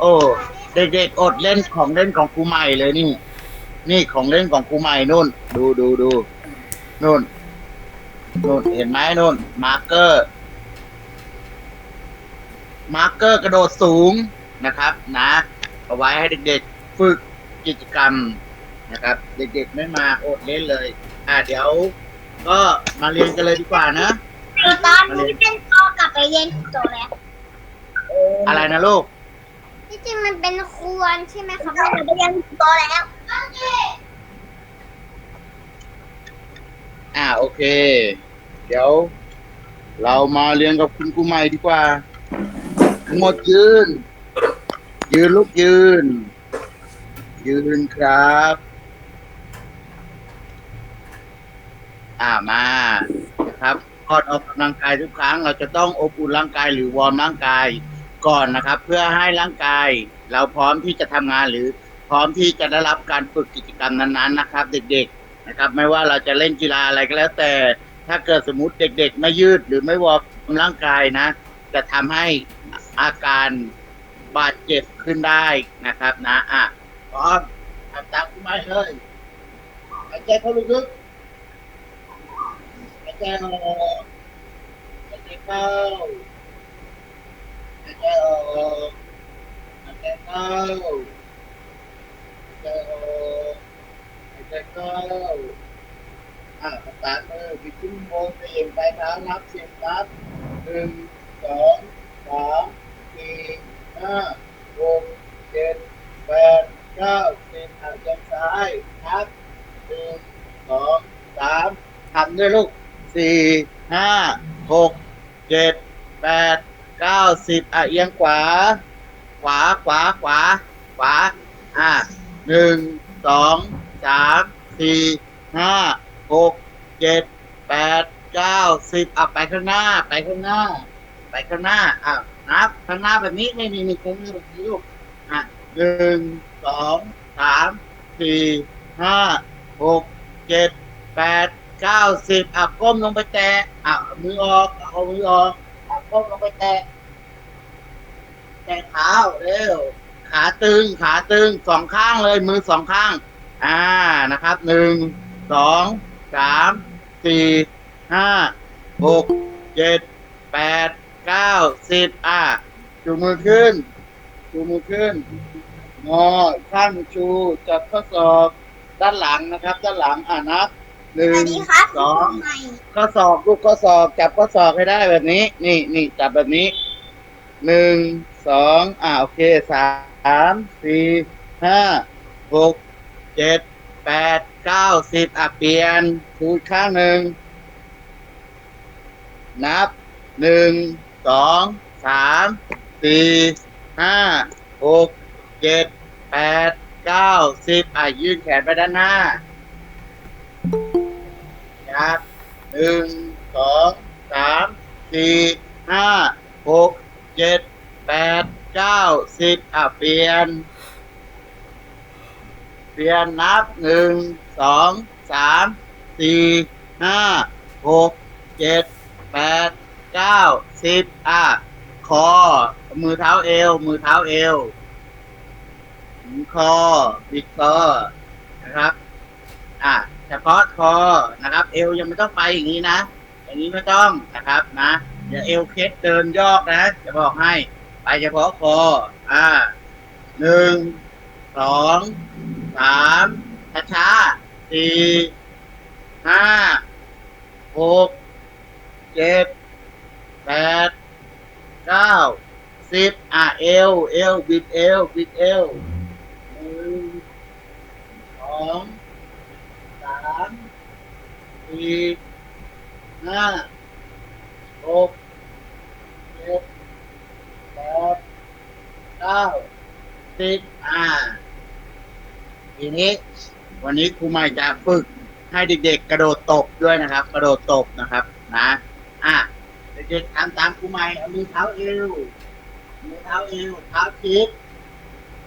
โอ้เด็กๆอดเล่นของเล่นของครูใหม่เลยนี่ นี่ของเล่นของครูใหม่นู่น ดูดูดูนู่นนู่นเห็นไหมนู่น มาร์เกอร์ มาร์เกอร์กระโดดสูงนะครับ นะเอาไว้ให้เด็กๆ ฝึกกิจกรรมนะครับ เด็กๆไม่มาอดเล่นเลย อ่าเดี๋ยว ก็มาเรียนกันเลยดีกว่านะตอนนี้เป็นพอกลับไปเรียนโตแล้ว อะไรนะลูก ที่จริงมันเป็นควรใช่ไหมคะเราไปเรียนโตแล้วอ่าโอเค เดี๋ยว เรามาเรียนกับคุณครูใหม่ดีกว่าทั้งหมดยืน ยืนลูกยืน ยืนครับ อ่ามานะครับก่อนออกกำลังกายทุกครั้ง เราจะต้องอบอุ่นร่างกายหรือวอร์มร่างกาย ก่อนนะครับ เพื่อให้ร่างกาย เราพร้อมที่จะทำงานหรือพร้อมที่จะได้รับการฝึกกิจกรรมนั้นๆนะครับ เด็กๆนะครับ ไม่ว่าเราจะเล่นกีฬาอะไรก็แล้วแต่ ถ้าเกิดสมมติเด็ก ๆ ไม่ยืดหรือไม่วอร์มร่างกายนะ จะทำให้อาการบาดเจ็บขึ้นได้นะครับนะอะพร้อมทำตามคุณไม้เลยหายใจเข้าลึกๆหายใจออกหายใจเข้า หายใจออกหายใจเข้าหายใจออกหายใจเข้าอะสตาร์ทมือบิดขึ้นบนเปลี่ยนไปเท้านับสิบนับหนึ่งสองสามสี่ห้าหกเจ็ดแปดเก้าสิบอะยังซ้ายนับหนึ่งสองสามทำด้วยลูกสี่ห้าหกเจ็ดแปด เก้าสิบอะเอียงขวา ขวาขวาขวา ขวา อะหนึ่งสองสามสี่ห้าหกเจ็ดแปดเก้าสิบอะไปข้างหน้า ไปข้างหน้า ไปข้างหน้าอะนับข้างหน้าแบบนี้ไม่มีมีข้างหน้าแบบนี้ลูกอะหนึ่งสองสามสี่ห้าหกเจ็ดแปดเก้าสิบอะก้มลงไปแตะอะมือออกเอามือออก ก้มลงไปแตะแตะเท้าเร็วขาตึง ขาตึงสองข้างเลย มือสองข้าง อ่านะครับหนึ่งสองสามสี่ห้าหกเจ็ดแปดเก้าสิบอ่าชูมือขึ้นชูมือขึ้นงอข้างหนึ่งชูจับข้อศอกด้านหลังนะครับ ด้านหลังอ่านับ หนึ่สวังสดีครับสองใหม่ข้อศอกลูกข้อศอกจับข้อศอกให้ได้แบบนี้ นี่นี่จับแบบนี้หนึ่งสองอ่าโอเคสามสี่ห้าหกเจ็ดแปดเก้าสิบอะเปลี่ยนชูอีกข้างหนึ่งนับหนึ่งสองสามสี่ห้าหกเจ็ดแปดเก้าสิบอะยื่นแขนไปด้านหน้า ครับหนึ่งสองสามสี่ห้าหกเจ็ดแปดเก้าสิบอะเปลี่ยน เปลี่ยนนับหนึ่งสองสามสี่ห้าหกเจ็ดแปดเก้าสิบอะคอ มือเท้าเอว มือเท้าเอวถึงคอ บิดคอ นะครับ อะ เฉพาะคอนะครับ เอวยังไม่ต้องไปอย่างนี้นะ อย่างนี้ไม่ต้องนะครับนะเดี๋ยวเอวเคสเดินยอกนะจะบอกให้ ไปเฉพาะคออ่าหนึ่งสองสามช้าๆสี่ห้าหกเจ็ดแปดเก้าสิบอะเอวเอวบิดเอวบิดเอวหนึ่งสอง สี่ห้าหกเจ็ดแปดเก้าสิบอ่าทีนี้ วันนี้ครูใหม่จะฝึกให้เด็กๆกระโดดตบด้วยนะครับ กระโดดตบนะครับ นะ อะเด็กๆทำตามครูใหม่เอามือเท้าเอวมือเท้าเอวเท้าชิด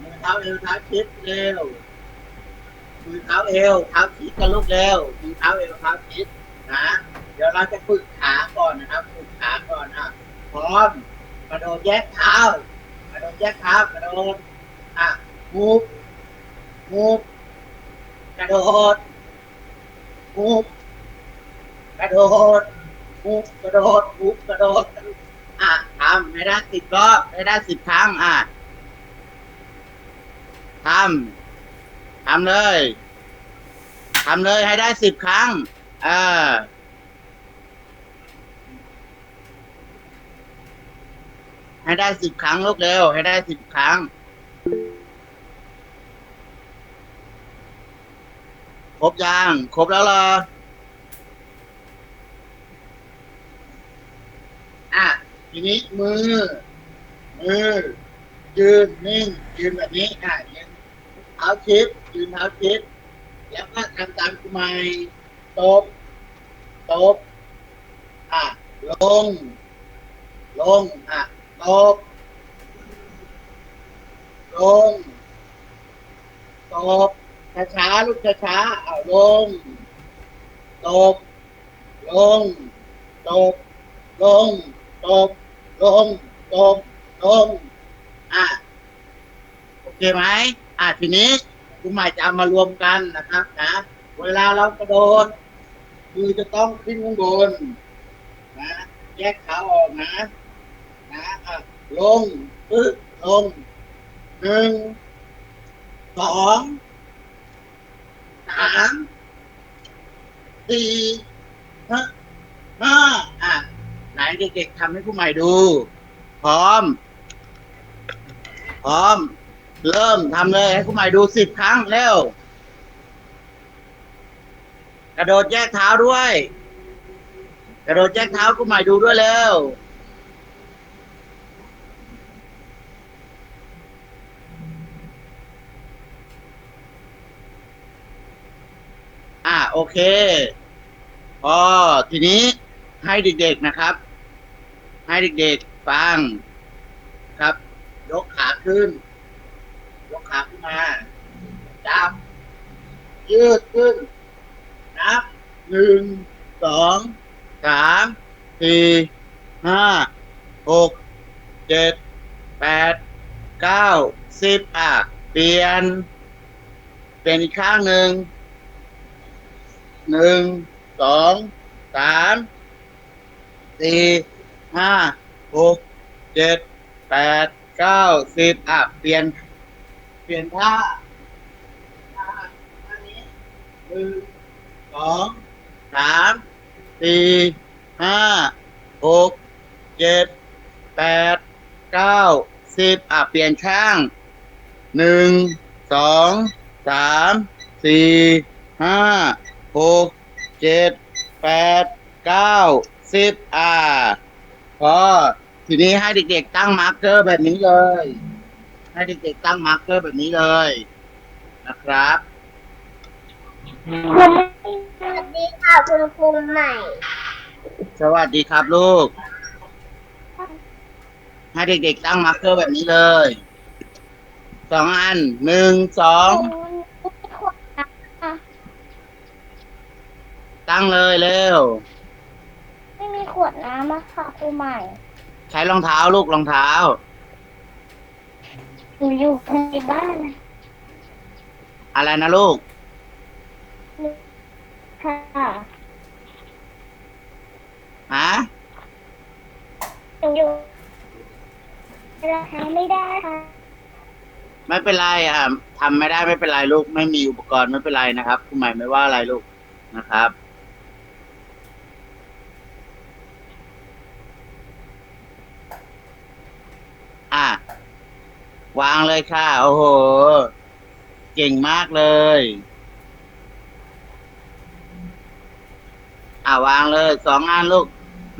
มือเท้าเอวเท้าชิดเร็ว มือเท้าเอวเท้าชิดกันลูกเร็วมือเท้าเอวเท้าชิดนะเดี๋ยวเราจะฝึกขาก่อนนะครับฝึกขาก่อนอะพร้อมกระโดดแยกเท้ากระโดดแยกเท้ากระโดดอะมูฟมูฟกระโดดมูฟกระโดดมูฟกระโดดมูฟกระโดดอะทำให้ได้สิบรอบให้ได้สิบครั้งอะทำ ทำเลยทำเลยให้ได้สิบครั้งเออให้ได้สิบครั้งลูกเร็ว ให้ได้สิบครั้ง ครบยัง ครบแล้วเหรออะ ทีนี้มือ มือ ยืนนิ่งยืนแบบนี้ อะยืนเท้าชิด ยืนเท้าชิดแล้วก็ทำตามกุมายตบตบอะลง ลงอะตบลงตบช้าๆลูกช้าๆเอาลงตบลงตบลงตบลงตบลงอะโอเคไหมอะทีนี้ คุณหมายจะเอามารวมกันนะครับนะ เวลาเรากระโดดมือจะต้องขึ้นข้างบนนะแยกขาออกนะ นะอะลงปึ๊บลงหนึ่งสองสามสี่ห้าห้าอะไหนเด็กๆทำให้ผู้ใหม่ดู พร้อม พร้อม เริ่มทำเลย ให้ผู้ใหม่ดูสิบครั้งเร็ว กระโดดแยกเท้าด้วย กระโดดแยกเท้าผู้ใหม่ดูด้วยเร็วอ่าโอเคพอทีนี้ให้เด็กๆนะครับ ให้เด็กๆฟังครับ ยกขาขึ้น มาจับ ยืดขึ้น นับหนึ่งสองสามสี่ห้าหกเจ็ดแปดเก้าสิบอะ เปลี่ยน เปลี่ยนอีกข้างหนึ่งหนึ่งสองสามสี่ห้าหกเจ็ดแปดเก้าสิบอะ เปลี่ยน เปลี่ยนท่าท่าท่านี้หนึ่งสองสามสี่ห้าหกเจ็ดแปดเก้าสิบอะ เปลี่ยนข้างหนึ่งสองสามสี่ห้าหกเจ็ดแปดเก้าสิบอ่าพอทีนี้ให้เด็กๆตั้งมาร์กเกอร์แบบนี้เลย ให้เด็กๆตั้งมาร์กเกอร์แบบนี้เลยนะครับสวัสดีค่ะคุณครูใหม่ สวัสดีครับลูก ให้เด็กๆตั้งมาร์กเกอร์แบบนี้เลย สองอันหนึ่งสองตั้งเลยเร็ว ไม่มีขวดน้ำอะค่ะครูใหม่ ใช้รองเท้าลูกรองเท้าห นูอยู่ในบ้านอะไรนะลูก ค่ะฮะ หนูอยู่ราคาไม่ได้ค่ะไม่เป็นไรอะทำไม่ได้ไม่เป็นไรลูก ไม่มีอุปกรณ์ไม่เป็นไรนะครับคุณหมายไม่ว่าอะไรลูกนะครับ อะ วางเลยค่ะ โอ้โห เก่งมากเลย อะวางเลยสองงานลูก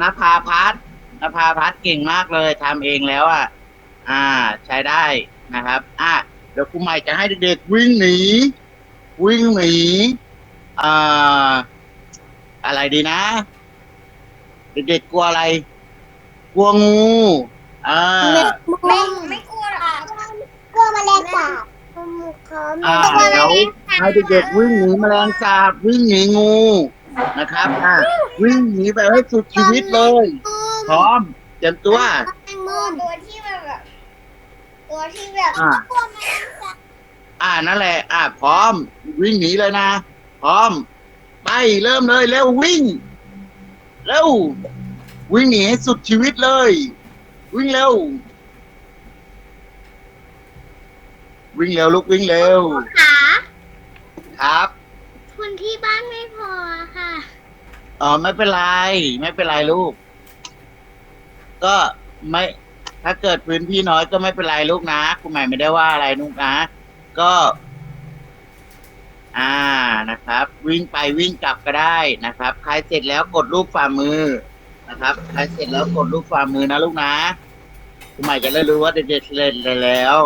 นภาพัฒนภาพัฒเก่งมากเลยทำเองแล้วอะ อ่า ใช้ได้นะครับ อะเดี๋ยวครูใหม่จะให้เด็กๆวิ่งหนี วิ่งหนีอ่าอะไรดีนะ เด็กๆกลัวอะไร กลัวงูอ่าไม่ไม่ กลัวหรอกกลัวแมลงสาบเขาอ่าเดี๋ยวให้เด็กๆวิ่งหนีแมลงสาบวิ่งหนีงูนะครับอ่าวิ่งหนีแบบให้สุดชีวิตเลย พร้อมเตรียมตัวแมงมุมตัวที่มันแบบตัวที่แบบอ่า ตัวมันจะอ่านั่นแหละ อ่าพร้อม วิ่งหนีเลยนะ พร้อม ไปเริ่มเลยเร็ววิ่งเร็ววิ่งหนีให้สุดชีวิตเลย วิ่งเร็ว วิ่งเร็วลูกวิ่งเร็วขาครับทุนที่บ้านไม่พอค่ะ อ๋อไม่เป็นไร ไม่เป็นไรลูก ก็ไม่ ถ้าเกิดพื้นที่น้อยก็ไม่เป็นไรลูกนะคุณหมายไม่ได้ว่าอะไรลูกนะก็ อ่านะครับ วิ่งไปวิ่งกลับก็ได้นะครับใครเสร็จแล้วกดรูปฝ่ามือนะครับใครเสร็จแล้วกดรูปฝ่ามือนะลูกนะคุณหมายจะได้รู้ว่าเด็กๆเสร็จแล้ว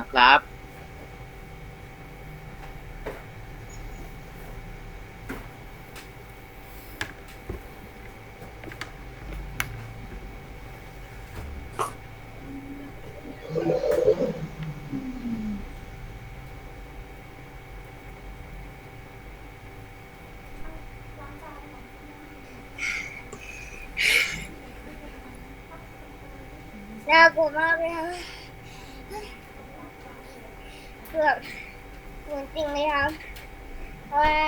นะครับ น่ากลัวมากเลยครับเกือบเหมือนจริงเลยครับเพราะว่า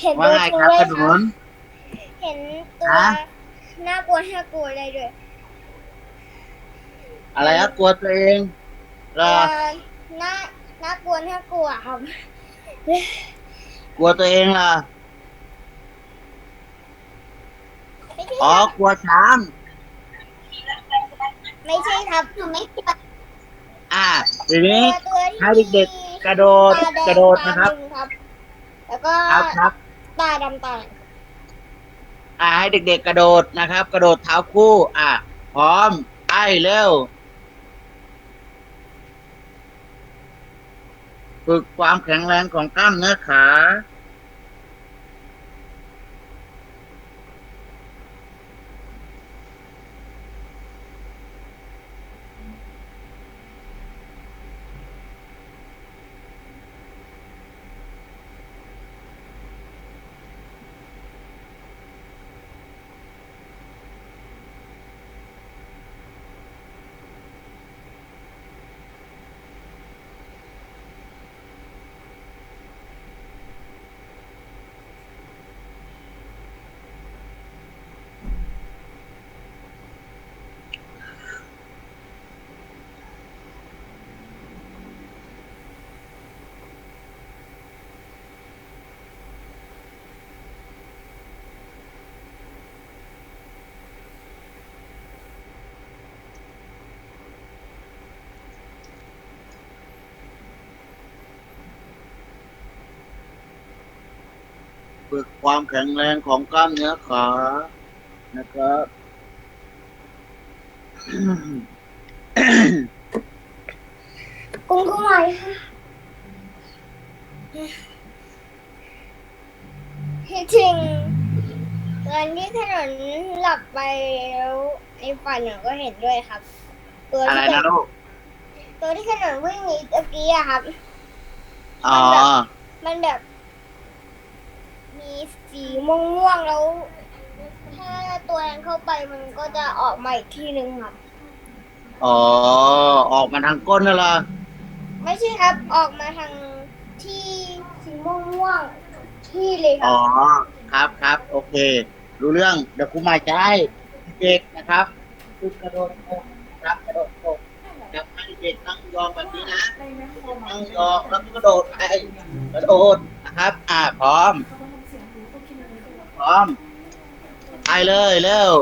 เห็นว่าตัวไงจริงครับเลยขคนุรับน เห็นตัวฮะ น่ากลัวน่ากลัวเลยด้วยอะไรอะกลัวตัวเองเหรตัวอน่าน่ากลัวน่ากลัวครับ กลัวตัวเองเหรอ ไม่ใช่ อ๋อกลัวช้าง ไม่ใช่ครับหนูไม่กลัวอ่าทีนี้ตัวที่ให้เด็กๆกระโดดตาแงกระโดดนะครับ ตาหงครับ แล้วก็ครับครับ ตาดำตาอ่าให้เด็ก ๆ กระโดดนะครับ กระโดดเท้าคู่ อ่าพร้อมไปเร็ว ฝึกความแข็งแรงของกล้ามเนื้อขา ฝึกความแข็งแรงของกล้ามเนื้อขานะครับกุ้งกุ้งไหวค่ะที่จริงตอนที่ถนนหลับไปแล้วในฝันหนูก็เห็นด้วยครับ ตัวอะไรที่นะลูกตัวที่ถนนวิ่งหนีตะกี้อะครับ อ๋อ มันแบบ มีสีม่วงๆแล้ว ถ้าตัวนั้นเข้าไปมันก็จะออกมาอีกที่หนึ่งครับ อ๋อ ออกมาทางก้นน่ะเหรอไม่ใช่ครับออกมาทางที่สีม่วงๆที่เลยครัอ๋บ อ ครับครับ โอเค รู้เรื่อง เดี๋ยวครูหมายจะให้เด็กนะครับฝึกกระโดดตกครับกระโดดตกจับให้เด็กนั่งยองแบบนี้นะนั่งยองแล้วก็กระโดดไปกระโดดนะครับ อ่าพร้อม พร้อม ไปเลยเร็ว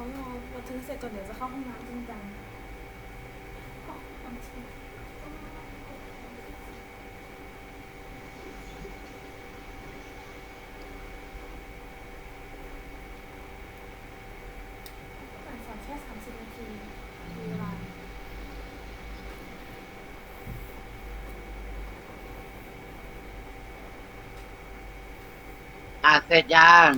เขารอบันทึงเสร็จก่อนเดี๋ยวจะเข้าห้องน้ำจริงจังสอนแค่สามสิบนาทีมีวาอะเสร็จยัง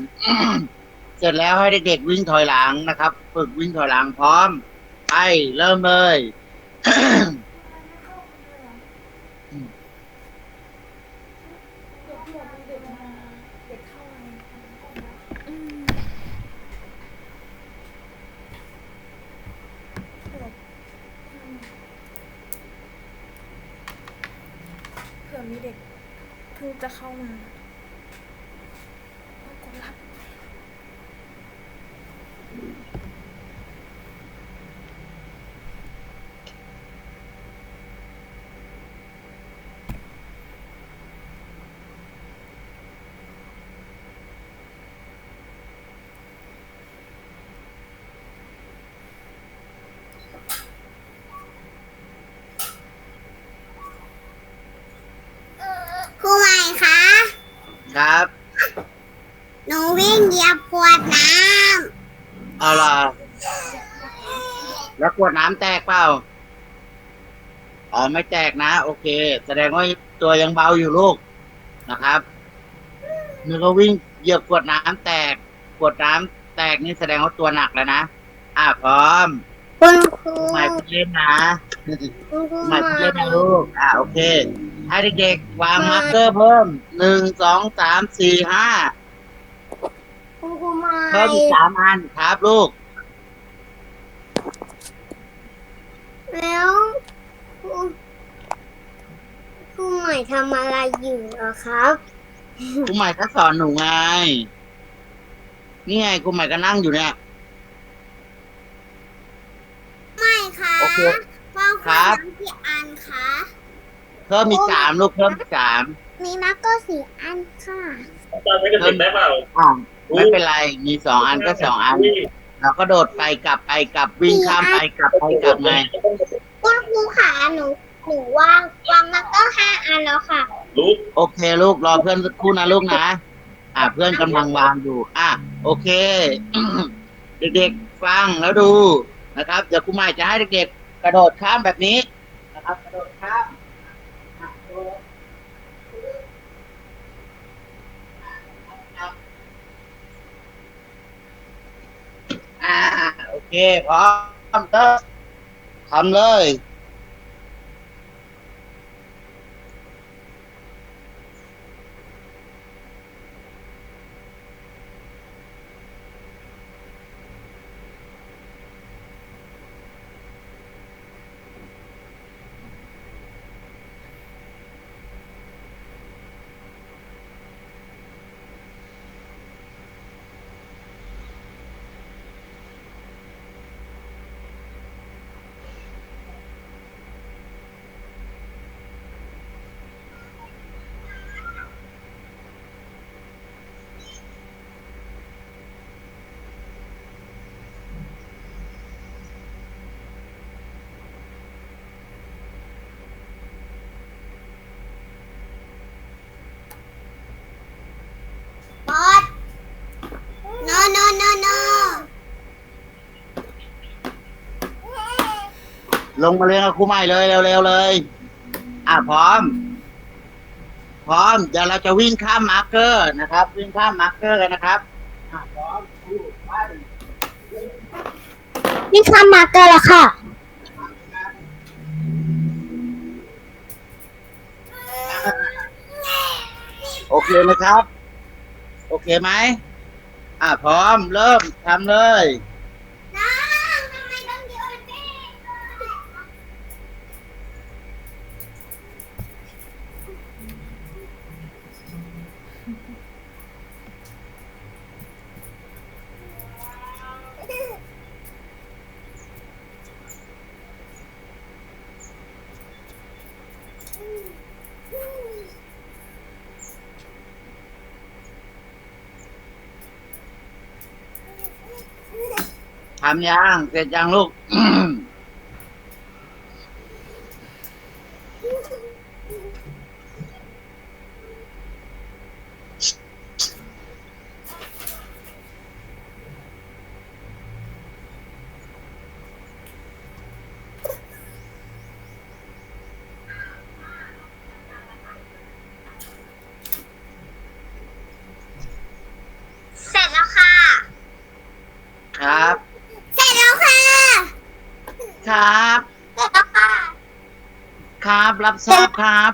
เสร็จแล้วให้เด็กๆวิ่งถอยหลังนะครับ ฝึกวิ่งถอยหลังพร้อม ไปเริ่มเลย เผื่อมีเด็กเพิ่งจะเข้ามาต้องกดรับ ครูใหม่คะ ครับ หนูวิ่งเหยียบขวดน้ เอาล่ะแล้วขวดน้ำแตกเปล่า อ๋อไม่แตกนะ โอเค แสดงว่าตัวยังเบาอยู่ลูกนะครับนึกว่าวิ่งเหยียบขวดน้ำแตกขวดน้ำแตกนี่แสดงว่าตัวหนักแล้วนะอะพร้อมำคุณครูหมายพูดเล่นนะ คุณครูหมายใหพูดม่เล่นนะลูก อะโอเค ให้เด็กๆวางมาร์กเกอร์เพิ่ม หนึ่ง สอง สาม สี่ ห้าคุณครูใหม่ เพิ่มอีกสามอันครับลูก แล้วครูครูใหม่ทำอะไรอยู่เหรอครับครูใหม่ก็สอนหนูไง นี่ไงครูใหม่ก็นั่งอยู่เนี่ย ไม่ค่ะโอเคว่างขครัวดบน้ำกี่อันคะเพิ่มอีกสามลูกเพิ่มอีกสามมีมาร์กเกอร์สี่อันค่ะจำไม่กระติกได้เปล่า อ่าไม่เป็นไร มีสองอันก็สองอัน เราก็โดดไปกลับไปกลับวิ่งข้ามไปกลับไปกลับไงคุณครูขาหนูหนูวางวางมาร์กเกอร์ห้าอันแล้วค่ะรู้โอเคลูกรอเพื่อนสักครู่นะลูกนะ อ่าเพื่อนกำลังวางอยู่ อะโอเค เด็กๆฟังแล้วดูนะครับ เดี๋ยวครูใหม่จะให้เด็กๆกระโดดข้ามแบบนี้นะครับ กระโดดข้ามอะกระโดด อ่า โอเคพร้อมเริ่มทำเลย บอส no no no no ลงมาเรียนกับครูใหม่เลยเร็วๆเลย อะพร้อม พร้อมเดี๋ยวเราจะวิ่งข้ามมาร์คเกอร์นะครับ วิ่งข้ามมาร์คเกอร์กันนะครับอะพร้อมดูไปนี่ค่ะมาร์กเกอร์แล้วค่ะ โอเคไหมครับ โอเคไหมอะพร้อมเริ่มทำเลย ทำยังเสร็จยังลูก เสร็จแล้วค่ะ ครับ เสร็จแล้วค่ะ ครับ รับทราบครับ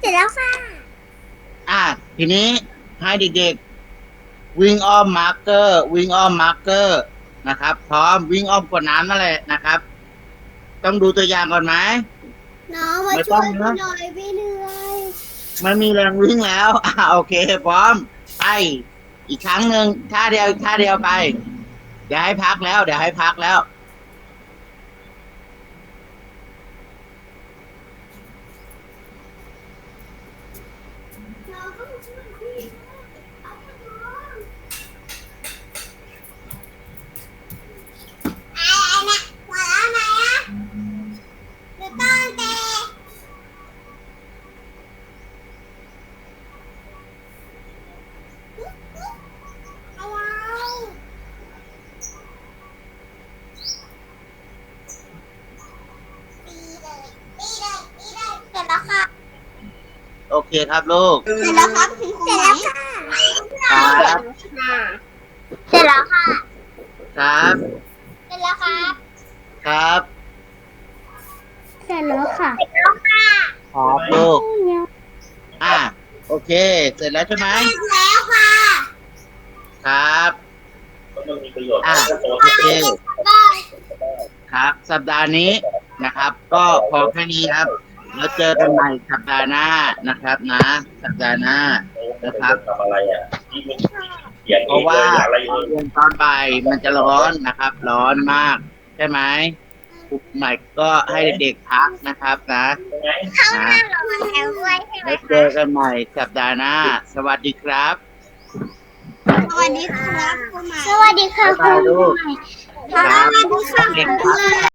เสร็จแล้วค่ะ อะทีนี้ให้เด็กๆ วิ่งอ้อมมาร์กเกอร์ วิ่งอ้อมมาร์กเกอร์นะครับ พร้อมวิ่งอ้อมกดน้ำนั่นแหละนะครับ ต้องดูตัวอย่างก่อนไหม น้องมาไม่ต้ช่อวงยนะหน่อยพี่เหนื่อยมันมีแรงวิ่งแล้วอ่าโอเคพร้อมไปอีกครั้งหนึ่งท่าเดียวอีกท่าเดียวไป เดี๋ยวให้พักแล้ว เดี๋ยวให้พักแล้ว 老公我真的可以 โอเคครับลูกเสร็จแล้วครับเสร็จแล้วค่ะครับเสร็จแล้วค่ะ ครับ เสร็จแล้วครับ ครับ เสร็จแล้วค่ะเสร็จแล้วค่ะครับลูกอะโอเค เสร็จแล้วใช่ไหมเสร็จแล้วค่ะ ครับมันมีประโยชน์อะโตโอเคครับ สัปดาห์นี้นะครับ ก็พอแค่นี้ครับ แล้วเจอกันใหม่สัปดาห์หน้านะครับนะ สัปดาห์หน้านะครับทำอะไรอะที่มันเขียนเพเอราะงว่าเลยอะไรตอนเรียนตอนบ่ายมันจะร้อนนะครับ ร้อนมาก ใช่ไหมครูใหม่ก็ให้เด็กๆพักนะครับนะยังไงข้างหน้าเรามาแถวด้วยใช่ไหมแล้วเจอกันใหม่สัปดาห์หน้า สวัสดีครับ สวัสดีครับคุณหมายสวัสดีค่ะบ๊ายบายลูกสวัสดีค่ะเก่งคุณครับหมาย